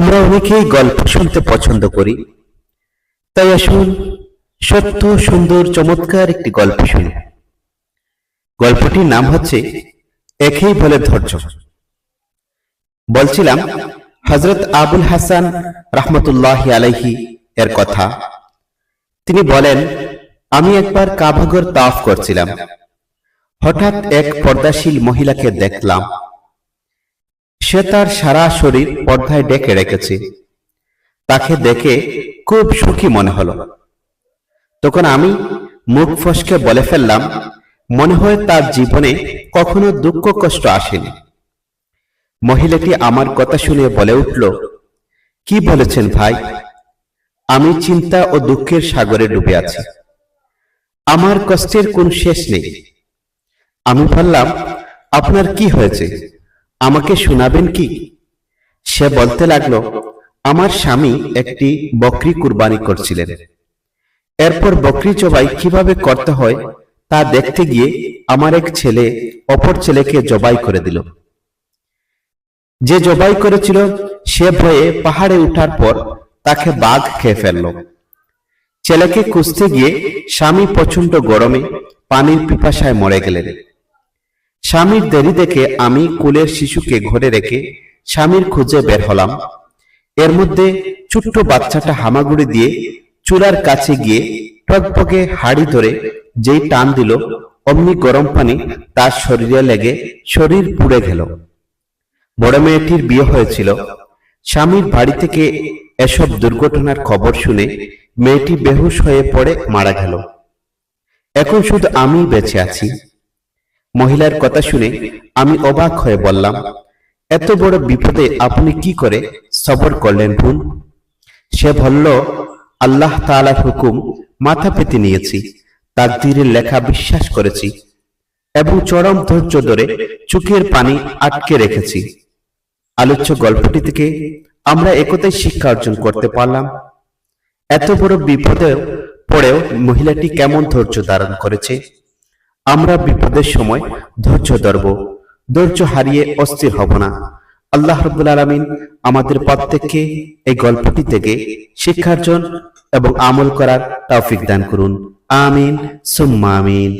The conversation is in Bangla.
আমরা অনেকেই গল্প শুনতে পছন্দ করি। তাই আসুন, সত্য, সুন্দর, চমৎকার একটি গল্প শুনি। গল্পটির নাম হচ্ছে একেই বলে ধৈর্য বলছিলাম হজরত আবুল হাসান রহমতুল্লাহ আলাইহি এর কথা। তিনি বলেন, আমি একবার কাভাগর তাফ করছিলাম। হঠাৎ এক পর্দাশীল মহিলাকে দেখলাম। সে তার সারা শরীর পর্দায় ডেকে রেখেছে। তাকে দেখে খুব সুখী মনে হলো। তখন আমি মুখ ফসকে বলে ফেললাম, মনে হয় তার জীবনে কখনো দুঃখ কষ্ট আসেনি। মহিলাটি আমার কথা শুনে বলে উঠল, কি বলেছেন ভাই? আমি চিন্তা ও দুঃখের সাগরে ডুবে আছি। আমার কষ্টের কোন শেষ নেই। আমি বললাম আপনার কি হয়েছে? আমাকে শোনাবেন কি? সে বলতে লাগল, আমার স্বামী একটি বকরি কুরবানি করছিলেন। এরপর বকরি জবাই কীভাবে করতে হয় তা দেখতে গিয়ে আমার এক ছেলে অপর ছেলেকে জবাই করে দিল। যে জবাই করেছিল, সে ভয়ে পাহাড়ে উঠার পর তাকে বাঘ খেয়ে ফেলল। ছেলেকে খুঁজতে গিয়ে স্বামী প্রচণ্ড গরমে পানির পিপাসায় মরে গেলেন। স্বামীর দেরি দেখে আমি কুলের শিশুকে ঘরে রেখে স্বামীর খুঁজে বের হলাম। এর মধ্যে ছোট্ট বাচ্চাটা হামাগুড়ি দিয়ে চুলার কাছে গিয়ে টকবকে হাড়ি ধরে যেই টান দিল, অমনি গরম পানি তার শরীরে লেগে শরীর পুড়ে গেল। বড় মেয়েটির বিয়ে হয়েছিল। স্বামীর বাড়ি থেকে এসব দুর্ঘটনার খবর শুনে মেয়েটি বেহুশ হয়ে পড়ে মারা গেল। এখন শুধু আমি বেঁচে আছি। মহিলার কথা শুনে আমি অবাক হয়ে বললাম, এত বড় বিপদে আপনি কি করে সবর করলেন বোন? সে বলল, আল্লাহ তাআলার হুকুম মাথা পেতে নিয়েছি তাকদীরের লেখা বিশ্বাস করেছি এবং চরম ধৈর্য ধরে চোখের পানি আটকে রেখেছি। আলোচ্য গল্পটি থেকে আমরা একতাই শিক্ষা অর্জন করতে পারলাম। এত বড় বিপদে পড়েও মহিলাটি কেমন ধৈর্য ধারণ করেছে? আমরা বিপদের সময় ধৈর্য ধরব। ধৈর্য হারিয়ে অস্থির হব না। আল্লাহ রব্বুল আলমিন আমাদের প্রত্যেককে এই গল্পটি থেকে শিক্ষার্জন এবং আমল করার তৌফিক দান করুন। আমিন, সুম্মা আমিন।